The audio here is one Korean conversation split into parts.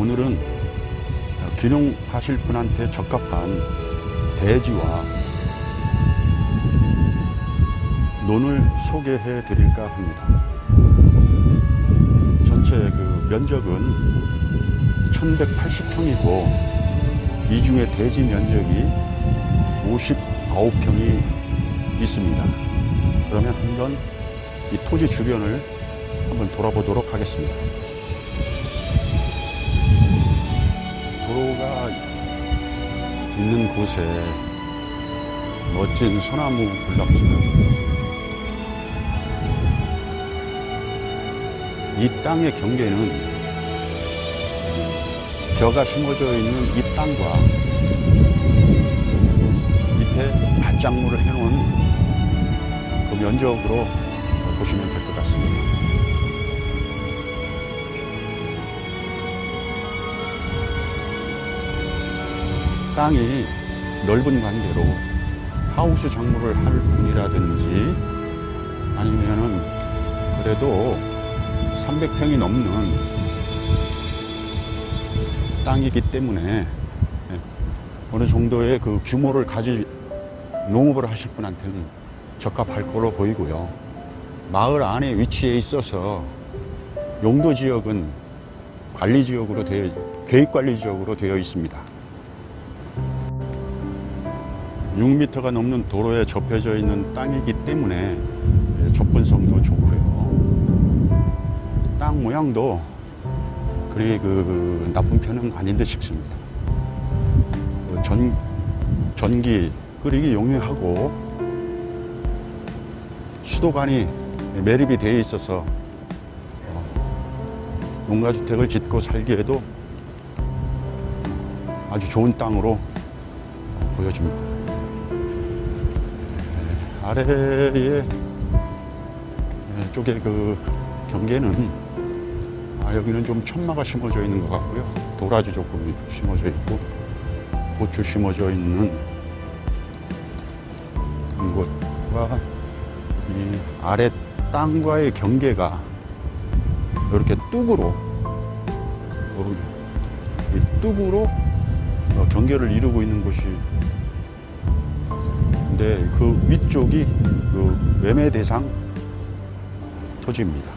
오늘은 기농하실 분한테 적합한 대지와 논을 소개해 드릴까 합니다. 전체 그 면적은 1180평이고 이 중에 대지 면적이 59평이 있습니다. 그러면 한번 이 토지 주변을 한번 돌아보도록 하겠습니다. 있는 곳에 멋진 소나무 군락지가 이 땅의 경계는 벼가 심어져 있는 이 땅과 밑에 밭작물을 해놓은 그 면적으로 보시면 될 것 같습니다. 땅이 넓은 관계로 하우스 작물을 할 분이라든지 아니면은 그래도 300평이 넘는 땅이기 때문에 예, 어느 정도의 그 규모를 가질 농업을 하실 분한테는 적합할 거로 보이고요. 마을 안에 위치해 있어서 용도 지역은 관리 지역으로 되어 계획 관리 지역으로 되어 있습니다. 6m가 넘는 도로에 접혀져 있는 땅이기 때문에 예, 접근성도 좋고요. 땅 모양도 그리 그 나쁜 편은 아닌 듯 싶습니다. 그 전, 전기 끓이기 용이하고 수도관이 매립이 되어 있어서 어, 농가주택을 짓고 살기에도 아주 좋은 땅으로 보여집니다. 네, 아래에 네, 쪽에 그 경계는 아, 여기는 좀 천마가 심어져 있는 것 같고요. 도라지 조금 심어져 있고 고추 심어져 있는 이곳과 이 아래 땅과의 경계가 이렇게 뚝으로 뚝으로 어, 경계를 이루고 있는 곳이 근데 그 위쪽이 그 매매 대상 토지입니다.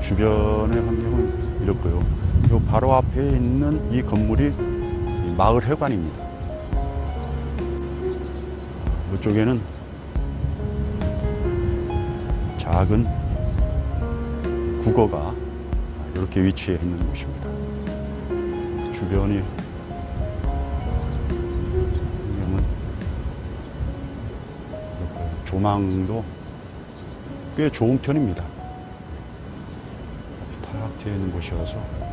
주변의 환경은 이렇고요. 요 바로 앞에 있는 이 건물이 이 마을 회관입니다. 이쪽에는 작은 국어가 이렇게 위치해 있는 곳입니다. 주변이. 조망도 꽤 좋은 편입니다. 파악되어 있는 곳이어서